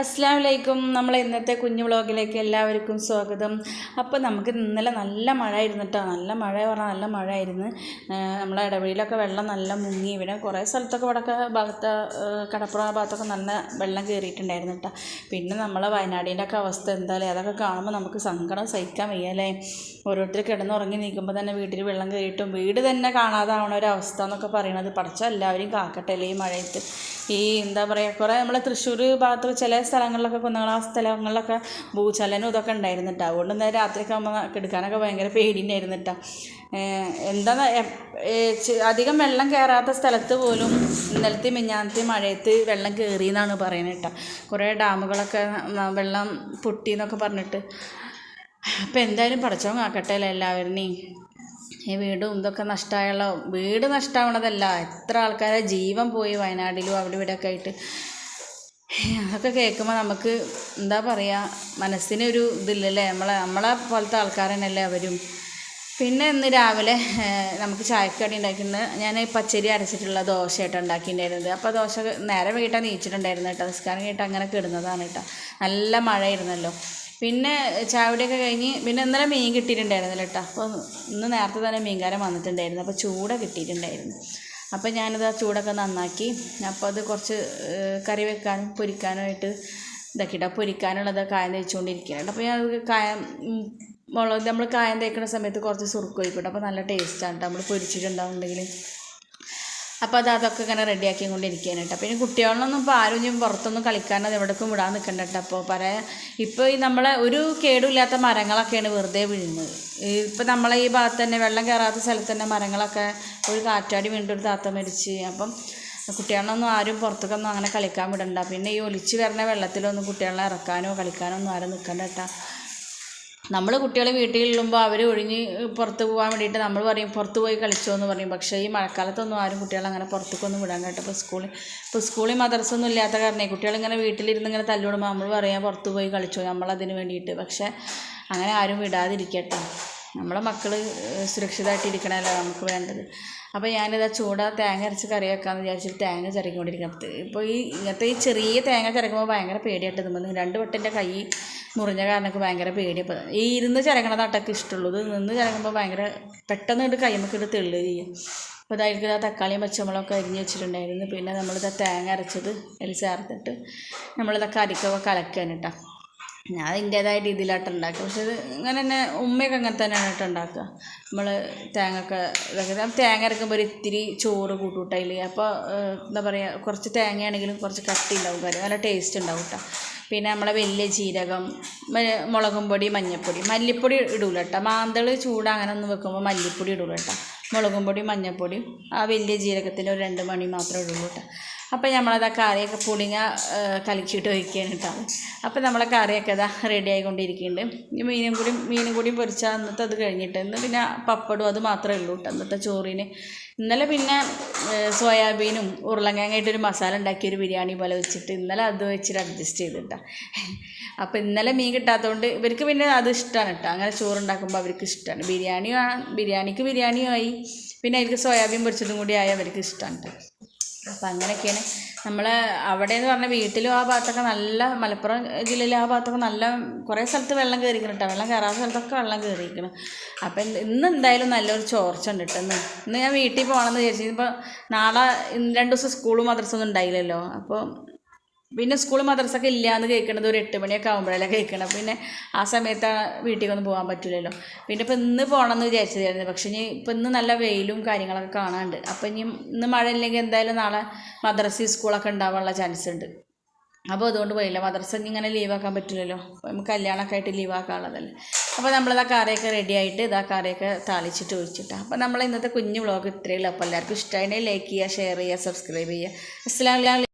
അസ്സാം വലൈക്കും നമ്മൾ ഇന്നത്തെ കുഞ്ഞു വ്ലോഗിലേക്ക് എല്ലാവർക്കും സ്വാഗതം. അപ്പോൾ നമുക്ക് ഇന്നലെ നല്ല മഴ ആയിരുന്നു കേട്ടോ നല്ല മഴ പറഞ്ഞാൽ നല്ല മഴ ആയിരുന്നു നമ്മളെ ഇടവഴിയിലൊക്കെ വെള്ളം നല്ല മുങ്ങി. ഇവിടെ കുറേ സ്ഥലത്തൊക്കെ വടക്ക ഭാഗത്ത് കടപ്പുറ ഭാഗത്തൊക്കെ നല്ല വെള്ളം കയറിയിട്ടുണ്ടായിരുന്നു കേട്ടോ. പിന്നെ നമ്മളെ വയനാടിന്റെ ഒക്കെ അവസ്ഥ എന്തായാലും അതൊക്കെ കാണുമ്പോൾ നമുക്ക് സങ്കടം സഹിക്കാൻ വയ്യല്ലേ ഓരോരുത്തർ കിടന്നുറങ്ങി നിൽക്കുമ്പോൾ തന്നെ വീട്ടിൽ വെള്ളം കയറിയിട്ടും വീട് തന്നെ കാണാതാവണ ഒരു അവസ്ഥ എന്നൊക്കെ പറയണത്. പഠിച്ച എല്ലാവരും കാക്കട്ടെ അല്ലേ ഈ മഴയത്ത്? ഈ എന്താ പറയുക കുറേ നമ്മളെ തൃശ്ശൂർ ഭാഗത്ത് ചില സ്ഥലങ്ങളിലൊക്കെ കുന്നങ്ങള ആ സ്ഥലങ്ങളിലൊക്കെ ഭൂചലനം ഇതൊക്കെ ഉണ്ടായിരുന്നു കേട്ടോ അതുകൊണ്ട് രാത്രി രാത്രിയൊക്കെ ആകുമ്പോൾ കിടക്കാനൊക്കെ ഭയങ്കര പേടിയുണ്ടായിരുന്നു കേട്ടോ എന്താ അധികം വെള്ളം കയറാത്ത സ്ഥലത്ത് പോലും ഇന്നലത്തെ മിഞ്ഞാന്നത്തെ മഴയത്ത് വെള്ളം കയറി എന്നാണ് പറയുന്നത് കേട്ടോ. കുറേ ഡാമുകളൊക്കെ വെള്ളം പൊട്ടി എന്നൊക്കെ പറഞ്ഞിട്ട്. അപ്പോൾ എന്തായാലും പഠിച്ചോ കാക്കട്ടെ അല്ലേ എല്ലാവരുടെയും. ഈ വീടും ഇതൊക്കെ നഷ്ടമായുള്ള വീട് നഷ്ടമാവണതല്ല. എത്ര ആൾക്കാരെ ജീവൻ പോയി വയനാട്ടിലും അവിടെ ഇവിടെയൊക്കെ ആയിട്ട്. അതൊക്കെ കേൾക്കുമ്പോൾ നമുക്ക് എന്താ പറയുക മനസ്സിനൊരു ഇതില്ലല്ലേ? നമ്മളെ നമ്മളെ പോലത്തെ ആൾക്കാർ തന്നെയല്ലേ അവരും. പിന്നെ ഇന്ന് രാവിലെ നമുക്ക് ചായക്കടി ഉണ്ടാക്കുന്ന ഞാൻ പച്ചരി അരച്ചിട്ടുള്ള ദോശ ദോശയായിട്ട് ഉണ്ടാക്കിയിട്ടുണ്ടായിരുന്നത്. അപ്പോൾ ദോശ നേരെ വീട്ടാൽ നീച്ചിട്ടുണ്ടായിരുന്നു കേട്ടോ. നിസ്കാരം കേട്ട് അങ്ങനെ കിടുന്നതാണ് കേട്ടോ. നല്ല മഴയായിരുന്നല്ലോ. പിന്നെ ചാവടിയൊക്കെ കഴിഞ്ഞ് പിന്നെ ഇന്നലെ മീൻ കിട്ടിയിട്ടുണ്ടായിരുന്നല്ലോ കേട്ടോ. അപ്പോൾ ഇന്ന് നേരത്തെ തന്നെ മീൻകാരൻ വന്നിട്ടുണ്ടായിരുന്നു. അപ്പോൾ ചൂട കിട്ടിയിട്ടുണ്ടായിരുന്നു. അപ്പോൾ ഞാനത് ആ ചൂടൊക്കെ നന്നാക്കി. അപ്പോൾ അത് കുറച്ച് കറി വെക്കാനും പൊരിക്കാനുമായിട്ട് ഇതാക്കിയിട്ട് പൊരിക്കാനുള്ളത് കായം തേച്ചുകൊണ്ടിരിക്കുകയാണ്. അപ്പോൾ ഞാൻ കായം മുളക് നമ്മൾ കായം തേക്കുന്ന സമയത്ത് കുറച്ച് സുറുക്ക് ഒഴിക്കട്ടെ അപ്പോൾ നല്ല ടേസ്റ്റാണ് കേട്ടോ നമ്മൾ പൊരിച്ചിട്ടുണ്ടാവുന്നുണ്ടെങ്കിൽ അപ്പോൾ അത് അതൊക്കെ ഇങ്ങനെ റെഡിയാക്കി കൊണ്ടിരിക്കുകയാണ് കേട്ടോ. പിന്നെ കുട്ടികളൊന്നും ഇപ്പോൾ ആരും ഞാൻ പുറത്തൊന്നും കളിക്കാനത് എവിടേക്കും വിടാൻ നിൽക്കണ്ട കേട്ടോ. അപ്പോൾ പറയാം ഇപ്പോൾ ഈ നമ്മളെ ഒരു കേടുമില്ലാത്ത മരങ്ങളൊക്കെയാണ് വെറുതെ വീഴുന്നത്. ഇപ്പോൾ നമ്മളെ ഈ ഭാഗത്ത് തന്നെ വെള്ളം കയറാത്ത സ്ഥലത്ത് തന്നെ മരങ്ങളൊക്കെ ഒരു കാറ്റാടി വീണ്ടും ഒരു താത്ത മരിച്ച്. അപ്പം കുട്ടികളൊന്നും ആരും പുറത്തേക്കൊന്നും അങ്ങനെ കളിക്കാൻ വിടണ്ട. പിന്നെ ഈ ഒലിച്ച് വരുന്ന വെള്ളത്തിലൊന്നും കുട്ടികളെ ഇറക്കാനോ കളിക്കാനോ ഒന്നും ആരും നിൽക്കണ്ട കേട്ടോ. നമ്മൾ കുട്ടികളെ വീട്ടിലുള്ളുമ്പോൾ അവർ ഒഴിഞ്ഞ് പുറത്ത് പോകാൻ വേണ്ടിയിട്ട് നമ്മൾ പറയും പുറത്ത് പോയി കളിച്ചോ എന്ന് പറയും. പക്ഷേ ഈ മഴക്കാലത്തൊന്നും ആരും കുട്ടികളെ അങ്ങനെ പുറത്തേക്കൊന്നും വിടാൻ കേട്ടോ. ഇപ്പോൾ സ്കൂളിൽ ഇപ്പോൾ സ്കൂളിൽ ഒന്നും ഇല്ലാത്ത കാരണേ കുട്ടികളിങ്ങനെ വീട്ടിലിരുന്ന് ഇങ്ങനെ തല്ലുവിടുമ്പോൾ നമ്മൾ പറയാം പുറത്ത് പോയി കളിച്ചോ നമ്മളതിന് വേണ്ടിയിട്ട്. പക്ഷേ അങ്ങനെ ആരും വിടാതിരിക്കട്ടെ. നമ്മളെ മക്കൾ സുരക്ഷിതമായിട്ട് ഇരിക്കണമല്ലോ നമുക്ക് വേണ്ടത്. അപ്പോൾ ഞാനിത് ആ ചൂട തേങ്ങ അരച്ച് കറി വെക്കാമെന്ന് വിചാരിച്ചിട്ട് തേങ്ങ ചിരക്കിക്കൊണ്ടിരിക്കുന്നത് ഇപ്പോൾ ഈ ഇങ്ങനത്തെ ഈ ചെറിയ തേങ്ങ ചിരക്കുമ്പോൾ ഭയങ്കര പേടിയായിട്ട് തോന്നുന്നു രണ്ട് വട്ടന്റെ കൈ മുറിഞ്ഞ കാരണമൊക്കെ ഭയങ്കര പേടി അപ്പോൾ ഈ ഇരുന്ന് ചിരക്കണതാട്ടൊക്കെ ഇഷ്ടമുള്ളൂ. ഇത് നിന്ന് ചിരക്കുമ്പോൾ ഭയങ്കര പെട്ടെന്ന് ഇട്ട് കൈമൊക്കെ ഇട്ട് തെള്ളു ചെയ്യും. അപ്പോൾ അതായിരിക്കും ആ തക്കാളിയും പച്ചമുളകൊക്കെ അരിഞ്ഞ് വെച്ചിട്ടുണ്ടായിരുന്നു പിന്നെ നമ്മളിത് തേങ്ങ അരച്ചത് അതിൽ ചേർത്തിട്ട് നമ്മളിതൊക്കെ അരിക്കൊക്കെ കലക്കാൻ കേട്ടോ. ഞാൻ അതിന്റേതായ രീതിയിലായിട്ട് ഉണ്ടാക്കുക. പക്ഷെ ഇത് ഇങ്ങനെ തന്നെ ഉമ്മയൊക്കെ അങ്ങനെ തന്നെയാണ് കേട്ടോ ഉണ്ടാക്കുക. നമ്മൾ തേങ്ങ ഒക്കെ ഇതൊക്കെ തേങ്ങ അരക്കുമ്പോൾ ഒരു ഇത്തിരി ചോറ് കൂട്ടൂട്ടതിൽ അപ്പോൾ എന്താ പറയുക കുറച്ച് തേങ്ങയാണെങ്കിലും കുറച്ച് കട്ടി ഉണ്ടാവും കാര്യം. നല്ല ടേസ്റ്റ് ഉണ്ടാവും കേട്ടോ പിന്നെ നമ്മളെ വലിയ ജീരകം മുളകും പൊടി മഞ്ഞൾപ്പൊടി മല്ലിപ്പൊടി ഇടൂല കേട്ടോ മാന്തൾ ചൂട് അങ്ങനെ ഒന്ന് വെക്കുമ്പോൾ മല്ലിപ്പൊടി ഇടൂല കേട്ടോ മുളകും പൊടി മഞ്ഞൾപ്പൊടി ആ വലിയ ജീരകത്തിന്റെ ഒരു രണ്ട് മണി മാത്രമേ ഇടുള്ളൂ കേട്ടോ അപ്പോൾ നമ്മളത് കറിയൊക്കെ പുളിങ്ങ കലക്കിയിട്ട് ഒഴിക്കുകയാണ് കേട്ടോ അപ്പോൾ നമ്മളെ കറിയൊക്കെ ഇതാ റെഡി ആയിക്കൊണ്ടിരിക്കുന്നുണ്ട് മീനും കൂടി മീനും കൂടി പൊരിച്ചാൽ അന്നത്തെ അത് കഴിഞ്ഞിട്ട് ഇന്ന് പിന്നെ പപ്പടും അത് മാത്രമേ ഉള്ളൂ കേട്ടോ അന്നത്തെ ചോറിന്. ഇന്നലെ പിന്നെ സോയാബീനും ഉരുളങ്ങായിട്ടൊരു മസാല ഉണ്ടാക്കിയ ഒരു ബിരിയാണി പോലെ വെച്ചിട്ട് ഇന്നലെ അത് വെച്ചിട്ട് അഡ്ജസ്റ്റ് ചെയ്തിട്ടാ അപ്പോൾ ഇന്നലെ മീൻ കിട്ടാത്തതുകൊണ്ട് ഇവർക്ക് പിന്നെ അത് ഇഷ്ടമാണ് കേട്ടോ അങ്ങനെ ചോറുണ്ടാക്കുമ്പോൾ അവർക്ക് ഇഷ്ടമാണ് ബിരിയാണി ബിരിയാണിക്ക് ബിരിയാണിയും ആയി പിന്നെ അവർക്ക് സോയാബീൻ പൊരിച്ചതും കൂടി ആയി അവർക്ക് ഇഷ്ടമാണ് കേട്ടോ അപ്പം അങ്ങനെയൊക്കെയാണ്. നമ്മൾ അവിടെ എന്ന് പറഞ്ഞാൽ വീട്ടിലും ആ ഭാഗത്തൊക്കെ നല്ല മലപ്പുറം ജില്ലയിലെ ആ ഭാഗത്തൊക്കെ നല്ല കുറേ സ്ഥലത്ത് വെള്ളം കയറിക്കണം കേട്ടോ വെള്ളം കയറാത്ത സ്ഥലത്തൊക്കെ വെള്ളം കയറിയിരിക്കണം അപ്പം ഇന്ന് എന്തായാലും നല്ലൊരു ചോർച്ച ഉണ്ട് കേട്ടോ ഇന്ന്. ഇന്ന് ഞാൻ വീട്ടിൽ പോകണമെന്ന് വിചാരിച്ചു ഇപ്പോൾ നാളെ രണ്ട് ദിവസം സ്കൂളും മദ്രസൊന്നും ഉണ്ടായില്ലല്ലോ. അപ്പോൾ പിന്നെ സ്കൂൾ മദ്രസൊക്കെ ഇല്ലയെന്ന് കേൾക്കണത് ഒരു എട്ട് മണിയൊക്കെ ആകുമ്പോഴല്ലേ കേൾക്കണം പിന്നെ ആ സമയത്ത് വീട്ടിലേക്കൊന്നും പോകാൻ പറ്റില്ലല്ലോ പിന്നെ ഇപ്പം ഇന്ന് പോകണം എന്ന് വിചാരിച്ചതായിരുന്നു. പക്ഷേ ഇനി ഇപ്പം ഇന്ന് നല്ല വെയിലും കാര്യങ്ങളൊക്കെ കാണാണ്ട്. അപ്പം ഇനി ഇന്ന് മഴ ഇല്ലെങ്കിൽ എന്തായാലും നാളെ മദ്രസ സ്കൂളൊക്കെ ഉണ്ടാവാനുള്ള ചാൻസ് ഉണ്ട്. അപ്പോൾ അതുകൊണ്ട് പോയില്ല. മദ്രസ ഇങ്ങനെ ലീവാക്കാൻ പറ്റില്ലല്ലോ. നമുക്ക് കല്യാണമൊക്കെ ആയിട്ട് ലീവാക്കാനുള്ളതല്ലേ അപ്പോൾ നമ്മളിതാ കറിയൊക്കെ റെഡി ആയിട്ട് ഇതാ കറിയൊക്കെ താളിച്ചിട്ട് ഒഴിച്ചിട്ടാണ് അപ്പോൾ നമ്മൾ ഇന്നത്തെ കുഞ്ഞു വ്ളോഗ് ഇത്രയേ ഉള്ളൂ. അപ്പോൾ എല്ലാവർക്കും ഇഷ്ടമായിട്ട് ലൈക്ക് ചെയ്യുക ഷെയർ ചെയ്യുക സബ്സ്ക്രൈബ് ചെയ്യുക. അലൈക്കും.